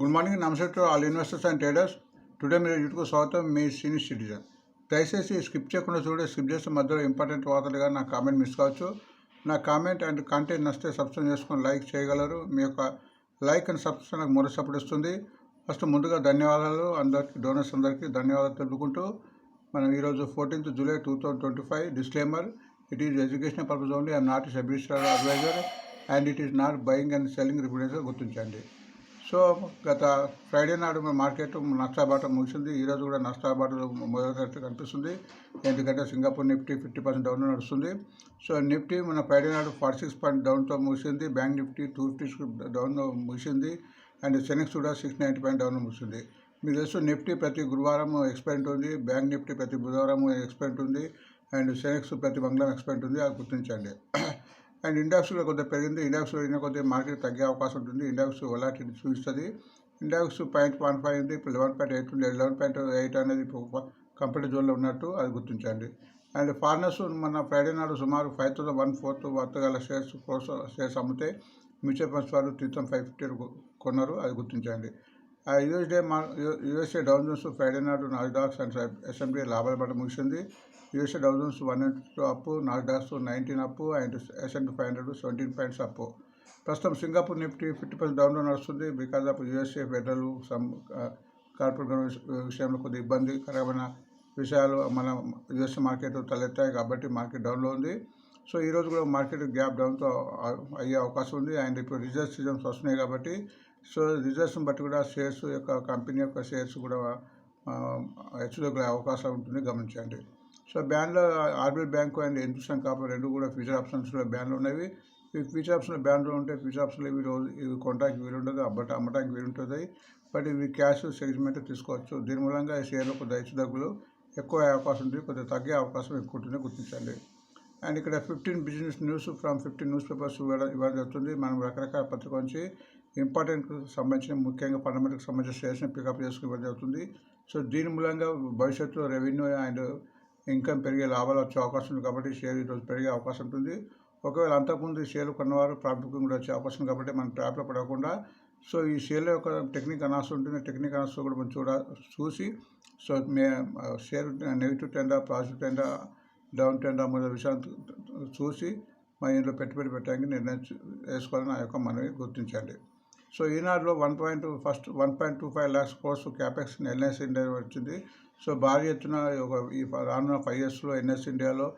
Good morning నమస్తే to all investors and traders. Today మీరు YouTube స్వాగతం మీ సీనియర్ సిటిజన్. దయచేసి స్కిప్ చేయకుండా చూడే స్కిప్ చేస్తే మధ్యలో ఇంపార్టెంట్ వార్తలుగా నా కామెంట్ మిస్ కావచ్చు. నా కామెంట్ అండ్ కంటెంట్ నచ్చితే సబ్స్క్రైబ్ చేసుకొని లైక్ చేయగలరు. మీ యొక్క లైక్ అండ్ సబ్స్క్రైబ్ నాకు మరో సపోర్ట్ ఇస్తుంది. ఫస్ట్ ముందుగా ధన్యవాదాలు. అందరికీ డోనర్స్ అందరికీ ధన్యవాదాలు తెలుపుకుంటూ మనం ఈరోజు fourteenth July two thousand twenty five disclaimer. It is education purpose only. I'm not is administrator advisor and it is not buying and selling representative గుర్తించండి. సో గత ఫ్రైడే నాడు మార్కెట్ నష్టాబాట ముగిసింది. ఈరోజు కూడా నష్టాబాటలు మొదటి కనిపిస్తుంది. ఎందుకంటే Singapore Nifty fifty percent down నడుస్తుంది. సో నిఫ్టీ మన ఫ్రైడే నాడు ఫార్టీ సిక్స్ పాయింట్ డౌన్తో ముగిసింది. Bank Nifty two fifty down ముగిసింది. అండ్ సెనెక్స్ కూడా సిక్స్ నైంటీ పాయింట్ డౌన్ ముగిసింది. మీకు తెలుసు నిఫ్టీ ప్రతి గురువారం ఎక్స్పెంట్ ఉంది. బ్యాంక్ నిఫ్టీ ప్రతి బుధవారం ఎక్స్పెంట్ ఉంది. అండ్ సెనెక్స్ ప్రతి మంగళం ఎక్స్పెంట్ ఉంది. అది గుర్తించండి. అండ్ ఇండాక్స్ కొంత కొద్దిగా పెరిగింది. ఇండాక్స్ పెరిగిన కొద్దిగా మార్కెట్ తగ్గే అవకాశం ఉంటుంది. ఇండాక్స్ వలాటిని చూపిస్తుంది. ఇండాక్స్ పాయింట్ వన్ ఫైవ్ ఉంది. ఇప్పుడు లెవెన్ పాయింట్ ఎయిట్ ఉంది. లెవెన్ పాయింట్ ఎయిట్ అనేది కంపెనీ జోన్లో ఉన్నట్టు అది గుర్తించండి. అండ్ ఫారినర్స్ మన ఫ్రైడే నాడు సుమారు five thousand one fourth worth గల షేర్స్ ఫోర్ షేర్స్ అమ్మితే మ్యూచువల్ ఫండ్స్ వాళ్ళు త్రీ థౌసండ్ ఫైవ్ ఫిఫ్టీ కొన్నారు. అది గుర్తించండి. ఆ యూఎస్డే మా యూఎస్ఏ డౌన్ జోన్స్ ఫ్రైడే నాడు నాలుగు అండ్ ఎస్ఎంబీ లాభాల పట్ల ముగిసింది. USA Dow Jones one two up Nasdaqs nineteen up and S&P five hundred seventeen points up ప్రస్తుతం సింగపూర్ నిఫ్టీ ఫిఫ్టీ పర్సెంట్ డౌన్లో నడుస్తుంది. Because of USA federal some corporate విషయంలో కొద్దిగా ఇబ్బందికరమైన విషయాలు మన యూఎస్ఏ మార్కెట్ తలెత్తాయి కాబట్టి మార్కెట్ డౌన్లో ఉంది. సో ఈరోజు కూడా మార్కెట్ గ్యాప్ డౌన్తో అయ్యే అవకాశం ఉంది. అండ్ ఇప్పుడు రిజర్వ్ సీజన్స్ వస్తున్నాయి కాబట్టి సో రిజర్వ్స్ని బట్టి కూడా షేర్స్ యొక్క కంపెనీ యొక్క షేర్స్ కూడా హెచ్చులోకి అవకాశం ఉంటుంది గమనించండి. So బ్యాన్లో RBI bank and Hindustan Copper రెండు కూడా ఫ్యూచర్ ఆప్షన్స్లో బ్యాన్లు ఉన్నవి. ఈ ఫ్యూచర్ ఆప్షన్లో బ్యాన్లో ఉంటే ఫ్యూచర్ ఆప్షన్లో ఇవి రోజు ఇవి కొనడానికి వీలుండదు అబ్బట అమ్మడానికి వీలుంటుంది. బట్ ఇవి క్యాష్ సెగ్మెంట్ తీసుకోవచ్చు. దీని మూలంగా ఈ షేర్లు కొద్దిగా హెచ్చుదగ్గులు ఎక్కువ అవకాశం ఉంటుంది కొద్దిగా తగ్గే అవకాశం ఎక్కువ ఉంటుంది గుర్తించండి. అండ్ ఇక్కడ fifteen business news from fifteen newspapers ఇవ్వడం ఇవ్వడం జరుగుతుంది. మనం రకరకాల పత్రిక నుంచి ఇంపార్టెంట్ సంబంధించిన ముఖ్యంగా ఫండమెంటల్కి సంబంధించిన షేర్స్ని పికప్ చేసుకుని ఇవ్వడం జరుగుతుంది. సో దీని మూలంగా భవిష్యత్తులో రెవెన్యూ అండ్ ఇన్కమ్ పెరిగే లాభాలు వచ్చే అవకాశం ఉంది కాబట్టి షేర్ ఈరోజు పెరిగే అవకాశం ఉంటుంది. ఒకవేళ అంతకుముందు షేర్లు కొన్నవారు ప్రాఫిట్ కూడా వచ్చే అవకాశం కాబట్టి మనం ట్రాప్లో పడకుండా సో ఈ షేర్ల యొక్క టెక్నిక్ అనాల్సి ఉంటుంది. టెక్నిక్ అనాల్సి కూడా మనం చూడ చూసి సో మే షేర్ నెగిటివ్ టెండా పాజిటివ్ టెండా డౌన్ టెండా మొదటి విషయాన్ని చూసి మా ఇంట్లో పెట్టుబడి పెట్టడానికి నిర్ణయం వేసుకోవాలని నా యొక్క మనవి గుర్తించండి. సో ఈనాడులో one point first one point two five lakhs crores capex NS India వచ్చింది. సో భారీ ఎత్తున ఒక ఈ రానున్న ఫైవ్ ఇయర్స్లో ఎన్ఎస్ ఇండియాలో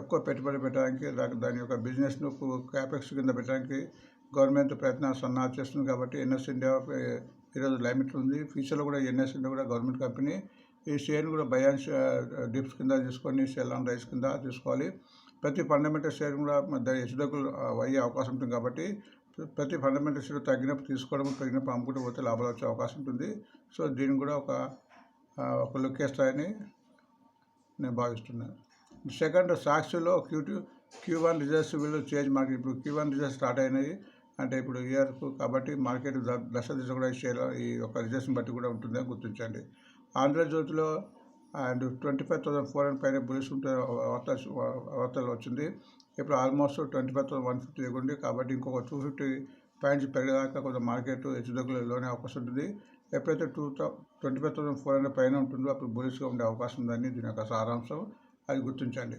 ఎక్కువ పెట్టుబడి పెట్టడానికి దాని యొక్క బిజినెస్ను క్యాపెక్స్ కింద పెట్టడానికి గవర్నమెంట్ ప్రయత్నాలు సన్నాహాలు చేస్తుంది కాబట్టి ఎన్ఎస్ ఇండియా ఈరోజు లైమిట్ ఉంది. ఫ్యూచర్లో కూడా ఎన్ఎస్ ఇండియా కూడా గవర్నమెంట్ కంపెనీ ఈ షేర్ని కూడా బయాన్స్ డిప్స్ కింద తీసుకొని సెల్ ఆన్ రైస్ కింద తీసుకోవాలి. ప్రతి ఫండమెంటల్ షేర్ కూడా హెచ్చుదగ్గులు అయ్యే అవకాశం ఉంటుంది కాబట్టి ప్రతి ఫండమెంటల్ షేర్ తగ్గినప్పుడు తీసుకోవడం తగ్గినప్పుడు అమ్ముకుంటూ పోతే లాభాలు వచ్చే అవకాశం ఉంటుంది. సో దీన్ని కూడా ఒక ఒక లుక్ వేస్తాయని నేను భావిస్తున్నాను. సెకండ్ సాక్షిలో Q two Q one results వీళ్ళు చేంజ్ మార్కెట్. ఇప్పుడు క్యూ వన్ రిజల్ట్స్ స్టార్ట్ అయినాయి. అంటే ఇప్పుడు ఇయర్కు కాబట్టి మార్కెట్ దశ దిశ కూడా షేర్ ఈ యొక్క రిజల్ట్స్ని బట్టి కూడా ఉంటుందని గుర్తించండి. ఆంధ్రజ్యోతిలో and twenty five thousand four hundred పైన బులిస్ ఉంటే వార్త వార్తలు వచ్చింది. ఇప్పుడు almost twenty five thousand one fifty ఉంది. కాబట్టి ఇంకొక టూ ఫిఫ్టీ పాయింట్స్ పెరిగేదాకా కొంత మార్కెట్ హెచ్చుదగ్గులోనే అవకాశం ఉంటుంది. ఎప్పుడైతే two twenty five thousand four hundred పైన ఉంటుందో అప్పుడు బులిస్గా ఉండే అవకాశం ఉందని దీని యొక్క సారాంశం అది గుర్తించండి.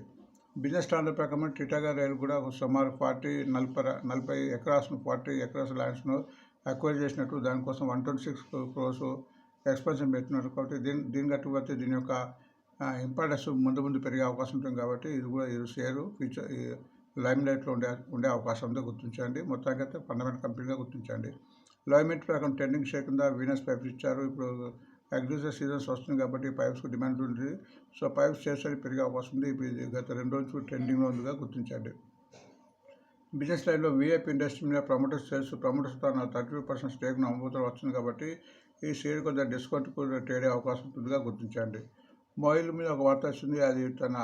బిజినెస్ స్టాండర్డ్ ప్రకారం టిటాగా రైలు కూడా సుమారు ఫార్టీ నలభై నలభై ఎకరాస్ను ఫార్టీ ఎకరాస్ ల్యాండ్స్ను అక్వైర్ చేసినట్టు దానికోసం one twenty six crores expansion పెట్టినారు కాబట్టి దీని దీని కట్టుబడితే దీని యొక్క ఇంపార్టెన్స్ ముందు ముందు పెరిగే అవకాశం ఉంటుంది కాబట్టి ఇది కూడా ఇది షేరు ఫ్యూచర్ లైమ్ లైట్లో ఉండే ఉండే అవకాశం ఉందో గుర్తించండి. మొత్తానికి అయితే ఫండమెంటల్ కంపెనీగా గుర్తించండి. లైమెంట్ ప్రకారం ట్రెండింగ్ షేర్ కింద వీనస్ పైప్స్ ఇచ్చారు. ఇప్పుడు అగ్రిసర్ సీజన్స్ వస్తుంది కాబట్టి పైప్స్కి డిమాండ్ ఉంది సో పైప్స్ చేసరికి పెరిగే అవకాశం ఉంది. ఇప్పుడు గత రెండు రోజులు ట్రెండింగ్లో ఉందిగా గుర్తించండి. బిజినెస్ లైన్లో వీఐపీ ఇండస్ట్రీ మీద ప్రమోటర్స్ సేల్స్ ప్రమోటర్స్ తన థర్టీ ఫైవ్ పర్సెంట్ స్టేక్ను అమ్ముతూ వస్తుంది కాబట్టి ఈ షేర్ కొద్దిగా డిస్కౌంట్ కూడా ట్రేడ్ అయ్యే అవకాశం ఉంటుందిగా గుర్తించండి. మొబైల్ మీద ఒక వార్త వచ్చింది అది తన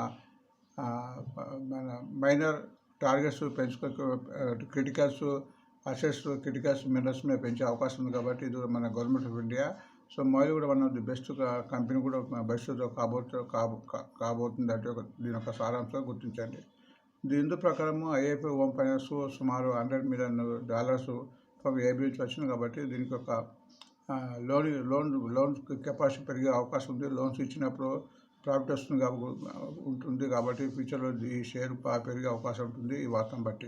మన మైనర్ టార్గెట్స్ పెంచుకో క్రిటికల్స్ అసెస్ క్రిటికల్స్ మినరల్స్ మీద పెంచే అవకాశం ఉంది కాబట్టి ఇది మన government of India. So mobile కూడా one of the best company కూడా భవిష్యత్తులో కాబోతు కాబో కాబోతుంది అంటే దీని యొక్క సారాంశం గుర్తించండి. దీని ప్రకారము ఐఐపీ హోమ్ ఫైనాన్స్ సుమారు హండ్రెడ్ మిలియన్ డాలర్స్ ఏబీ నుంచి వచ్చింది కాబట్టి దీనికి ఒక లోన్ లోన్ లోన్ కెపాసిటీ పెరిగే అవకాశం ఉంది. లోన్స్ ఇచ్చినప్పుడు ప్రాఫిట్ వస్తుంది ఉంటుంది కాబట్టి ఫ్యూచర్లో ఈ షేర్ పెరిగే అవకాశం ఉంటుంది ఈ వార్తను బట్టి.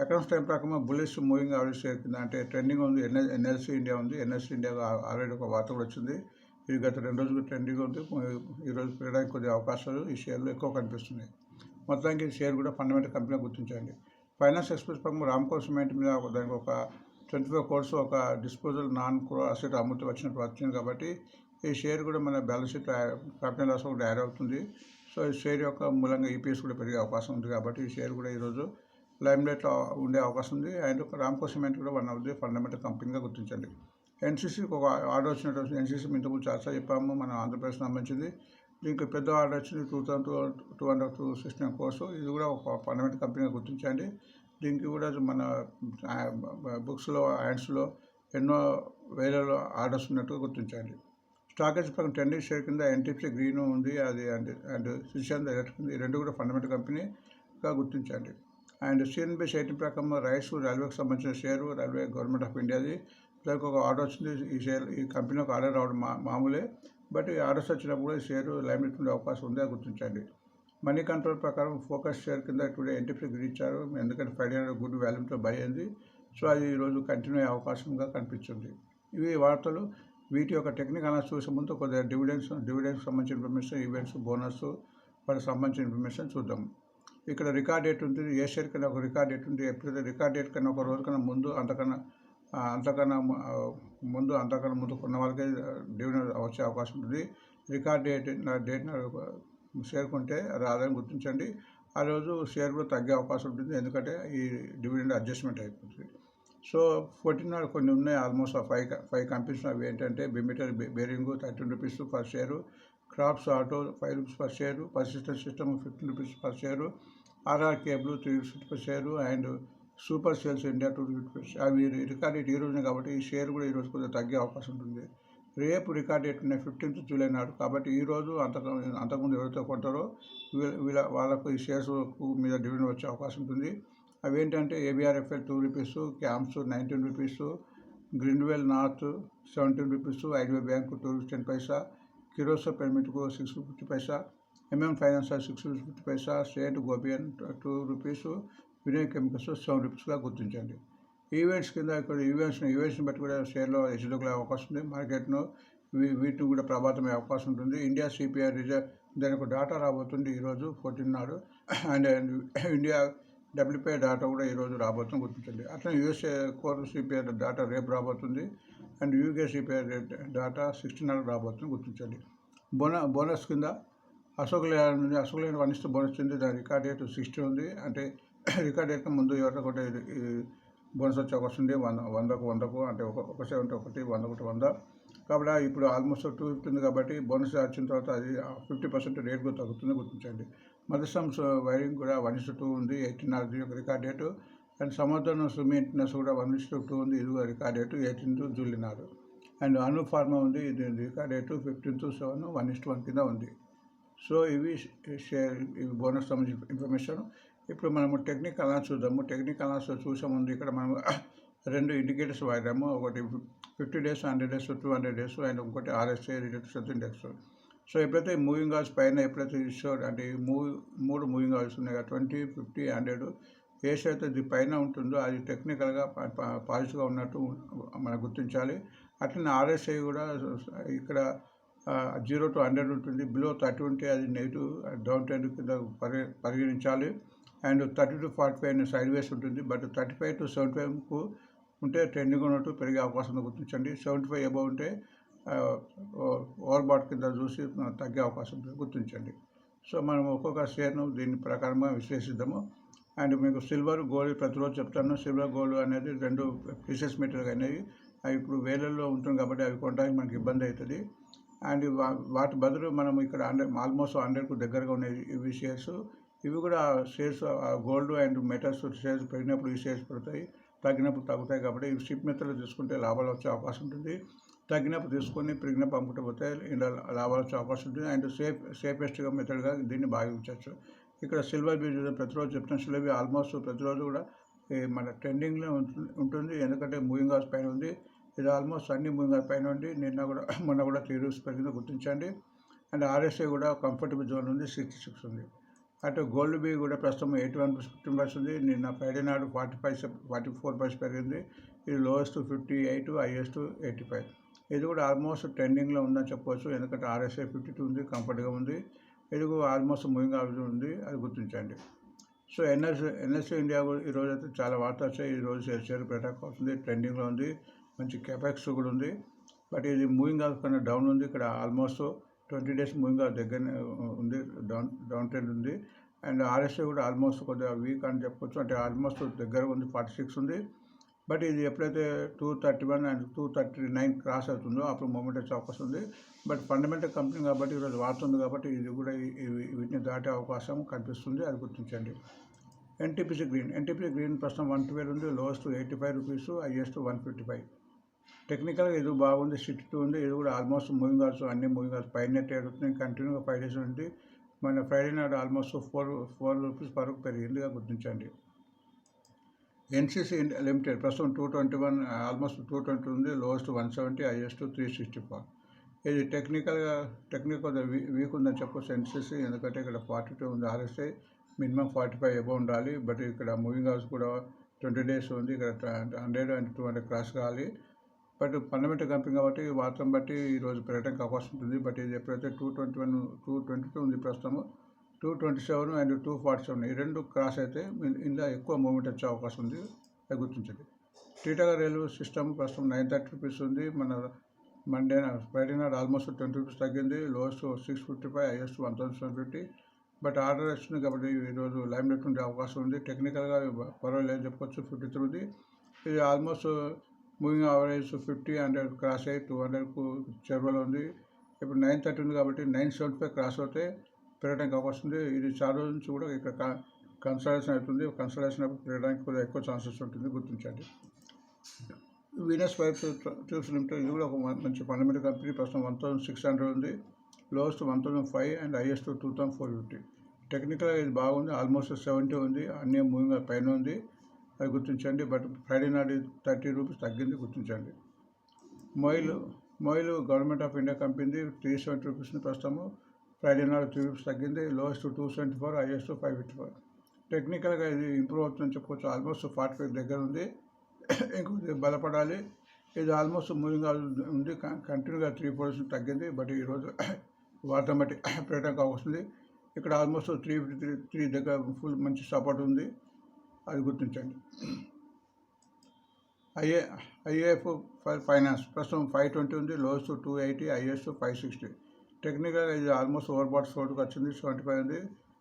ఎకనామిక్స్ టైం ప్రకారం బుల్లిష్ మూవింగ్ ఆవరేజ్ షేర్ కింద అంటే ట్రెండింగ్ ఉంది. ఎన్ఎస్ ఎన్ఎల్సీ ఇండియా ఉంది. ఎన్ఎస్సీ ఇండియా ఆల్రెడీ ఒక వార్త కూడా వచ్చింది. ఇది గత రెండు రోజులు ట్రెండింగ్ ఉంది. ఈరోజు పెరగడానికి కొద్దిగా అవకాశాలు ఈ షేర్లో ఎక్కువ కనిపిస్తున్నాయి. మొత్తానికి షేర్ కూడా ఫండమెంటల్ కంపెనీ గుర్తించండి. ఫైనాన్స్ ఎక్స్ప్రెస్ ప్రకారం రామ్కో సిమెంట్ మీద ఒక- దానికి ఒక ట్వంటీ ఫైవ్ కోర్స్ ఒక డిస్పోజల్ నాన్ క్రో అసెట్ అమ్ముతూ వచ్చినట్టు వచ్చింది కాబట్టి ఈ షేర్ కూడా మన బ్యాలెన్స్ షీట్ క్యాపిటల్ లాస్ కూడా యాడ్ అవుతుంది. సో ఈ షేర్ యొక్క మూలంగా ఈపీఎస్ కూడా పెరిగే అవకాశం ఉంది కాబట్టి ఈ షేర్ కూడా ఈరోజు లైమ్లైట్లో ఉండే అవకాశం ఉంది. అండ్ రామ్కో సిమెంట్ కూడా వన్ ఆఫ్ ది ఫండమెంటల్ కంపెనీగా గుర్తించండి. ఎన్సీసీకి ఒక ఆర్డర్ వచ్చినట్టు ఎన్సీసీ ఇంతకు చాలా చెప్పాము మన ఆంధ్రప్రదేశ్ సంబంధించింది. దీనికి పెద్ద ఆర్డర్ వచ్చింది two thousand two two hundred two sixteen crores. ఇది కూడా ఒక ఫండమెంటల్ కంపెనీగా గుర్తించండి. దీనికి కూడా మన బుక్స్లో హ్యాండ్స్లో ఎన్నో వేలలో ఆర్డర్స్ ఉన్నట్టుగా గుర్తించండి స్టాకేజ్ ప్రకారం టెన్ షేర్ కింద ఎన్టీపీ గ్రీన్ ఉంది అది అండ్ అండ్ సుశాంత్ ఎలక్ట్రిక్ ఈ రెండు కూడా ఫండమెంటల్ కంపెనీగా గుర్తించండి అండ్ సిఎన్బి షేర్ ప్రకారం రైస్ రైల్వేకి సంబంధించిన షేరు రైల్వే గవర్నమెంట్ ఆఫ్ ఇండియాది. దానికి ఒక ఆర్డర్ వచ్చింది ఈ షేర్ ఈ కంపెనీకి ఆర్డర్ రావడం మా మామూలే. బట్ ఈ ఆర్డర్స్ వచ్చినప్పుడు ఈ షేరు లైమిట్ ఉండే అవకాశం ఉంది గుర్తించండి మనీ కంట్రోల్ ప్రకారం ఫోకస్ షేర్ కింద టుడే ఎన్టీపీ గ్రీన్ ఇచ్చారు. ఎందుకంటే ఫైవ్ హండ్రెడ్ గుడ్ వాల్యూతో బై అయింది. సో అది ఈరోజు కంటిన్యూ అయ్యే అవకాశంగా కనిపిస్తుంది ఇవి వార్తలు. వీటి యొక్క టెక్నిక్ అనాలిసిస్ చూసే ముందు కొద్దిగా డివిడెన్స్ డివిడెన్స్ సంబంధించిన ఇన్ఫర్మేషన్ ఈవెంట్స్ బోనస్ వాటికి సంబంధించిన ఇన్ఫర్మేషన్ చూద్దాం. ఇక్కడ రికార్డ్ డేట్ ఉంటుంది ఏ షేర్ కన్నా ఒక రికార్డ్ డేట్ ఉంది. ఎప్పుడైతే రికార్డ్ డేట్ కన్నా ఒక రోజు కన్నా ముందు అంతకన్నా అంతకన్నా ముందు అంతకన్నా ముందు కొన్న వాళ్ళకే డివిడెండ్ వచ్చే అవకాశం ఉంటుంది రికార్డ్ డేట్ నా డేట్ చేరుకుంటే రాదని అది ఆదాయం గుర్తించండి. ఆ రోజు షేర్ కూడా తగ్గే అవకాశం ఉంటుంది. ఎందుకంటే ఈ డివిడెండ్ అడ్జస్ట్మెంట్ అయిపోతుంది. సో ఫోర్టీన్ నాడు కొన్ని ఉన్నాయి ఆల్మోస్ట్ ఫైవ్ ఫైవ్ కంపెనీస్ అవి ఏంటంటే బిమిటర్ bearing thirteen rupees per share crops auto five rupees per share persistent system fifteen rupees per share RR cable three rupees per share and super sales India two rupees అవి record ఈ రోజునే కాబట్టి ఈ share కూడా ఈ రోజు తగ్గే అవకాశం ఉంటుంది. రేపు రికార్డ్ డేట్ ఉన్నాయి ఫిఫ్టీన్త్ జూలై నాడు. కాబట్టి ఈ రోజు అంతకు అంతకుముందు ఎవరైతే కొంటారో వీళ్ళ వాళ్ళకు ఈ షేర్స్ మీద డివిడెండ్ వచ్చే అవకాశం ఉంటుంది. అవి ఏంటంటే ABRFL two rupees CAMS nineteen rupees Greenwell North seventeen rupees IDBI bank two rupees ten paisa కిరోసో పేమెంట్కు six fifty paisa MM finance six fifty paisa state గోపియన్ two rupees Vinay chemicals seven రూపీస్గా గుర్తించండి. Events కింద ఇక్కడ ఈవెంట్స్ని ఈవెంట్స్ని బట్టి కూడా షేర్లో హెచ్చుతగ్గులే అవకాశం ఉంది. మార్కెట్ను we వీటిని కూడా ప్రభావితమయ్యే అవకాశం ఉంటుంది. ఇండియా సిపిఐ రిజర్వ్ దానికి డాటా రాబోతుంది ఈరోజు ఫోర్టీన్ నాడు. అండ్ ఇండియా డబ్ల్యూపీఐ డాటా కూడా ఈరోజు రాబోతుంది గుర్తించండి అట్లా యూఎస్ఏ కోర్ సిపిఐ డాటా రేపు రాబోతుంది. And UK CPI data sixteen నాడు రాబోతుంది గుర్తించండి బోన బోనస్ కింద అశోక్ లేని ఉంది అశోక్ లేని వన్ ఇస్తూ బోనస్ ఉంది దాని రికార్డ్ డేట్ సిక్స్టీ ఉంది. అంటే రికార్డ్ డేట్ ముందు ఎవరితో ఒకటి బోనస్ వచ్చే అవకాశం ఉంది వంద వందకు వందకు అంటే ఒక ఒక సెవెంటీ ఒకటి వంద ఒకటి వంద. కాబట్టి ఇప్పుడు ఆల్మోస్ట్ టూ ఫిఫ్టీ ఉంది కాబట్టి బోనస్ వచ్చిన తర్వాత అది ఫిఫ్టీ పర్సెంట్ రేట్ కూడా తగ్గుతుంది గుర్తించండి. మదర్సమ్స్ వైరింగ్ కూడా వన్ ఇస్ టూ ఉంది ఎయిటీన్ ఆర్ యొక్క రికార్డ్ డేటు. అండ్ సముద్రం మెయింటెనెన్స్ కూడా వన్ ఇస్ టూ ఉంది ఇది కూడా రికార్డ్ డేటు ఎయిటీన్త్ జూలై నాడు. అండ్ అను ఫార్మా ఉంది ఇది record date fifteenth seven one is one కింద ఉంది. సో ఇవి షేర్ ఇవి బోనస్ సంబంధించిన ఇన్ఫర్మేషన్. ఇప్పుడు మనము టెక్నిక్ అలాన్స్ చూద్దాము. టెక్నిక్ అలాన్స్ చూసే ముందు ఇక్కడ మనం రెండు ఇండికేటర్స్ వాడాము ఒకటి fifty days hundred days two hundred days and ఇంకోటి RSA related strength index. So ఎప్పుడైతే మూవింగ్ అవర్స్ పైన ఎప్పుడైతే ఇష్యూడ్ అంటే ఈ మూవ్ మూడు మూవింగ్ అవర్స్ ఉన్నాయి ట్వంటీ ఫిఫ్టీ హండ్రెడ్ ఏస్ అయితే ఇది పైన ఉంటుందో అది టెక్నికల్గా పాజిటివ్గా ఉన్నట్టు మనం గుర్తించాలి. అట్లనే ఆర్ఎస్ఐ కూడా ఇక్కడ జీరో టు హండ్రెడ్ ఉంటుంది. బిలో థర్టీ ఉంటే అది నెగిటివ్ డౌన్ ట్రెండ్ కింద పరి పరిగణించాలి. And thirty to forty five sideways ఉంటుంది. But thirty five to seventy ఫైవ్కు ఉంటే ట్రెండింగ్ ఉన్నట్టు పెరిగే అవకాశం గుర్తించండి. సెవెంటీ ఫైవ్ అబౌవ్ ఉంటే ఓవర్ బాట్ కింద చూసి తగ్గే అవకాశం గుర్తించండి. సో మనం ఒక్కొక్క షేర్ను దీని ప్రకారంగా విశ్లేషిద్దాము. అండ్ మీకు సిల్వర్ గోల్డ్ ప్రతిరోజు చెప్తాను. సిల్వర్ గోల్డ్ అనేది రెండు పీసెస్ మెటీరియల్ అనేవి అవి ఇప్పుడు వేలల్లో ఉంటుంది కాబట్టి అవి కొనడానికి మనకి ఇబ్బంది అవుతుంది. అండ్ వా- వాటి బదులు మనం ఇక్కడ హండ్రెడ్ ఆల్మోస్ట్ హండ్రెడ్కు దగ్గరగా ఉన్నాయి ఇవి షేర్స్ ఇవి కూడా shares gold and metals shares పెరిగినప్పుడు ఈ షేర్స్ పెడతాయి తగ్గినప్పుడు తగ్గుతాయి కాబట్టి ఇవి షిప్ మెథడ్లో తీసుకుంటే లాభాలు వచ్చే అవకాశం ఉంటుంది. తగ్గినప్పుడు తీసుకొని పెరిగినప్పుడు అమ్ముకుంటే పోతే లాభాలు వచ్చే అవకాశం ఉంటుంది. అండ్ సేఫ్ సేఫెస్ట్గా మెథడ్గా దీన్ని భావించవచ్చు. ఇక్కడ సిల్వర్ బీజ్ ప్రతిరోజు చెప్తున్న సిల్వర్ ఆల్మోస్ట్ ప్రతిరోజు కూడా మన ట్రెండింగ్లో ఉంటుంది ఉంటుంది. ఎందుకంటే మూవింగ్ అవర్స్ పైన ఉంది. ఇది ఆల్మోస్ట్ అన్ని మూవింగ్ పైన ఉండి నిన్న కూడా మొన్న కూడా త్రీ రూపీస్ పెరిగిందో గుర్తించండి. అండ్ ఆర్ఎస్ఏ కూడా కంఫర్టబుల్ జోన్ ఉంది. సిక్స్టీ సిక్స్ ఉంది. అటు గోల్డ్ బీ కూడా ప్రస్తుతం ఎయిటీ వన్ ఫిఫ్టీన్ పర్సెంట్ ఉంది. నిన్న ఫ్రైడే నాడు forty five forty four percent పెరిగింది. ఇది lowest fifty eight highest eighty five. ఇది కూడా ఆల్మోస్ట్ ట్రెండింగ్లో ఉందని చెప్పవచ్చు ఎందుకంటే ఆర్ఎస్ఐ ఫిఫ్టీ టూ ఉంది కంఫర్ట్గా ఉంది. ఇది కూడా ఆల్మోస్ట్ మూవింగ్ ఆఫ్ ఉంది అది గుర్తించండి. సో ఎన్ఎస్ ఎన్ఎస్ ఇండియా కూడా ఈరోజు అయితే చాలా వార్త వచ్చాయి. ఈరోజు షేర్ షేర్ అవుతుంది ట్రెండింగ్లో ఉంది. మంచి కెపాక్స్ కూడా ఉంది. బట్ ఇది మూవింగ్ ఆఫ్ కన్నా డౌన్ ఉంది. ఇక్కడ ఆల్మోస్ట్ ట్వంటీ డేస్ మూవింగ్ దగ్గరనే ఉంది డౌన్ డౌన్ ట్రెండ్ ఉంది. అండ్ ఆర్ఎస్ఐ కూడా ఆల్మోస్ట్ కొద్దిగా వీక్ అని చెప్పొచ్చు అంటే ఆల్మోస్ట్ దగ్గర ఉంది ఫార్టీ సిక్స్ ఉంది. బట్ ఇది ఎప్పుడైతే two thirty one and two thirty nine cross అవుతుందో అప్పుడు మూమెంట్ వచ్చే అవకాశం ఉంది. బట్ ఫండమెంటల్ కంపెనీ కాబట్టి ఈరోజు వాడుతుంది కాబట్టి ఇది కూడా వీటిని దాటే అవకాశం కనిపిస్తుంది అది గుర్తించండి. ఎన్టీపీసీ గ్రీన్ ఎన్టీపీసీ గ్రీన్ ప్రస్తుతం వన్ ట్వెల్వ్ ఉంది lowest eighty five rupees highest one fifty five. టెక్నికల్గా ఇది బాగుంది సిక్స్టీ టూ ఉంది ఇది కూడా ఆల్మోస్ట్ మూవింగ్ అవర్స్ అన్ని మూవింగ్ అవర్స్ పైన నెట్ అవుతుంది కంటిన్యూగా ఫైవ్ డేస్ ఉంది మన ఫ్రైడే నాడు ఆల్మోస్ట్ ఫోర్ ఫోర్ రూపీస్ వరకు పెరిగిందిగా గుర్తించండి. ఎన్సీసీ లిమిటెడ్ ప్రస్తుతం two twenty one almost two twenty ఉంది lowest one seventy highest three sixty four ఇది టెక్నికల్గా టెక్నికల్ వీక్ ఉందని చెప్పొచ్చు ఎన్సీసీ ఎందుకంటే ఇక్కడ ఫార్టీ టూ ఉంది RSI minimum forty five above ఉండాలి బట్ ఇక్కడ మూవింగ్ హౌస్ కూడా ట్వంటీ డేస్ ఉంది ఇక్కడ hundred and two hundred cross కావాలి. బట్ ఫండమెంటల్ కంపెనీ కాబట్టి వార్తను బట్టి ఈరోజు పెరగడానికి అవకాశం ఉంటుంది. బట్ ఇది ఎప్పుడైతే two twenty one two twenty two ఉంది ప్రస్తుతం two twenty seven and two forty seven ఈ రెండు క్రాస్ అయితే ఇందులో ఎక్కువ మూమెంట్ వచ్చే అవకాశం ఉంది. అది గుర్తించండి. టీటాగర్ రైల్వే సిస్టమ్ ప్రస్తుతం నైన్ థర్టీ రూపీస్ ఉంది. మన మండే ఫ్రైడే నాడు ఆల్మోస్ట్ ట్వంటీ రూపీస్ తగ్గింది. Lowest six fifty five highest one thousand seven fifty. But order వచ్చింది కాబట్టి ఈరోజు లైమ్ లెట్ ఉండే అవకాశం ఉంది. టెక్నికల్గా పర్వాలేదు చెప్పుకోవచ్చు ఫిఫ్టీ త్రీ ఉంది. ఇది almost moving average fifty hundred cross అయ్యి టూ హండ్రెడ్కు చెరువులో ఉంది. ఇప్పుడు నైన్ థర్టీ ఉంది కాబట్టి నైన్ సెవెంటీ ఫైవ్ క్రాస్ అవుతే పెరగడానికి అవకాశం ఉంది. ఇది చాలా రోజుల నుంచి కూడా ఇక్కడ కన్సల్టేషన్ అవుతుంది. కన్సల్టేషన్ అప్పుడు పెరగడానికి కూడా ఎక్కువ ఛాన్సెస్ ఉంటుంది. గుర్తించండి. వీనస్ పైప్ ట్యూబ్స్ లిమిటెడ్ ఇది కూడా ఒక మంచి ఫండమెంటల్ కంపెనీ ప్రస్తుతం వన్ థౌసండ్ సిక్స్ హండ్రెడ్ ఉంది. Lowest one thousand five and highest two thousand four fifty టెక్నికల్గా ఇది బాగుంది. ఆల్మోస్ట్ సెవెంటీ ఉంది. అన్నీ మూవింగ్ పైన ఉంది. అది గుర్తించండి. బట్ ఫ్రైడే నాడు థర్టీ రూపీస్ తగ్గింది గుర్తించండి. MOIL MOIL government of India company three seventy rupees ప్రస్తుతము. ఫ్రైడే నాడు త్రీ రూపీస్ తగ్గింది lowest two seventy four highest five fifty four. టెక్నికల్గా ఇది ఇంప్రూవ్ అవుతుందని చెప్పుకోవచ్చు ఆల్మోస్ట్ ఫార్టీ ఫైవ్ దగ్గర ఉంది. ఇంకొద్ది బలపడాలి. ఇది ఆల్మోస్ట్ మూవింగ్ ఉంది. కంటిన్యూగా త్రీ పర్సెంట్ తగ్గింది. బట్ ఈరోజు వార్త బట్టి పెట్టడానికి వస్తుంది ఇక్కడ almost three fifty three three దగ్గర ఫుల్ మంచి సపోర్ట్ ఉంది. అది గుర్తించండి. ఐఏ ఐఏఎఫ్ ఫైనాన్స్ ప్రస్తుతం ఫైవ్ ట్వంటీ ఉంది lowest two eighty highest five sixty. టెక్నికల్గా ఇది ఆల్మోస్ట్ ఓవర్ బాట్ సోల్డ్కి వచ్చింది సెవెంటీ ఫైవ్ ఉంది.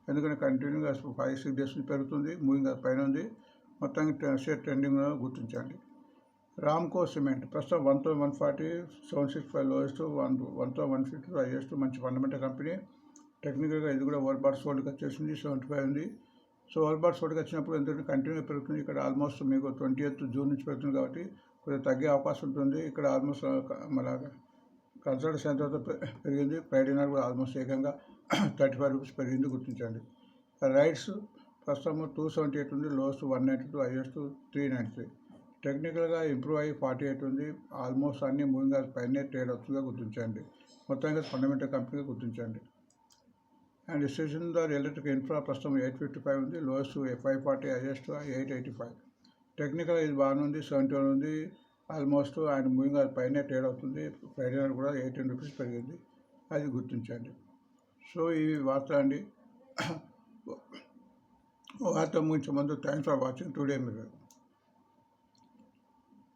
ఎందుకంటే కంటిన్యూగా ఫైవ్ సిక్స్ డేస్ నుంచి పెరుగుతుంది మూవింగ్ పైన ఉంది. మొత్తానికి షేర్ ట్రెండింగ్లో గుర్తించండి. రామ్కో సిమెంట్ ప్రస్తుతం one thousand one forty seven six five lowest one one thousand one fifty highest మంచి ఫండమెంటల్ కంపెనీ. టెక్నికల్గా ఇది కూడా ఓవర్ బాట్ సోల్డ్కి వచ్చేసింది సెవెంటీ ఫైవ్ ఉంది. సో ఓవర్ బాట్ వచ్చినప్పుడు ఎందుకంటే కంటిన్యూ పెరుగుతుంది. ఇక్కడ ఆల్మోస్ట్ మీకు ట్వంటీ ఎయిత్ జూన్ నుంచి పెరుగుతుంది కాబట్టి కొంచెం తగ్గే అవకాశం ఉంటుంది. ఇక్కడ ఆల్మోస్ట్ మన కన్సల్టేషన్ తర్వాత పెరిగింది. ప్రైడినర్ కూడా ఆల్మోస్ట్ ఏకంగా థర్టీ ఫైవ్ రూపీస్ పెరిగింది గుర్తించండి. రైట్స్ ప్రస్తుతం టూ సెవెంటీ ఎయిట్ ఉంది. Lowest one ninety two highest three ninety three. టెక్నికల్గా ఇంప్రూవ్ అయ్యి ఫార్టీ ఎయిట్ ఉంది. ఆల్మోస్ట్ అన్ని మూవింగ్ పైనే ట్రేడ్ అవుతుందిగా గుర్తించండి. మొత్తంగా ఫండమెంటల్ కంపెనీగా గుర్తించండి. And decision the electric infra ప్రస్తుతం ఎయిట్ ఫిఫ్టీ ఫైవ్ ఉంది lowest five forty highest eight eighty five. Technical ఇది బాగానే ఉంది సెవెంటీ వన్ ఉంది ఆల్మోస్ట్ అండ్ మూవింగ్ అది పైన ట్రేడ్ అవుతుంది. ఫ్రైడే నాడు కూడా ఎయిటీన్ రూపీస్ పెరిగింది అది గుర్తించండి. సో ఈ వార్త అండి. వార్త ముగించే ముందు థ్యాంక్స్ ఫర్ వాచింగ్. టుడే మీరు.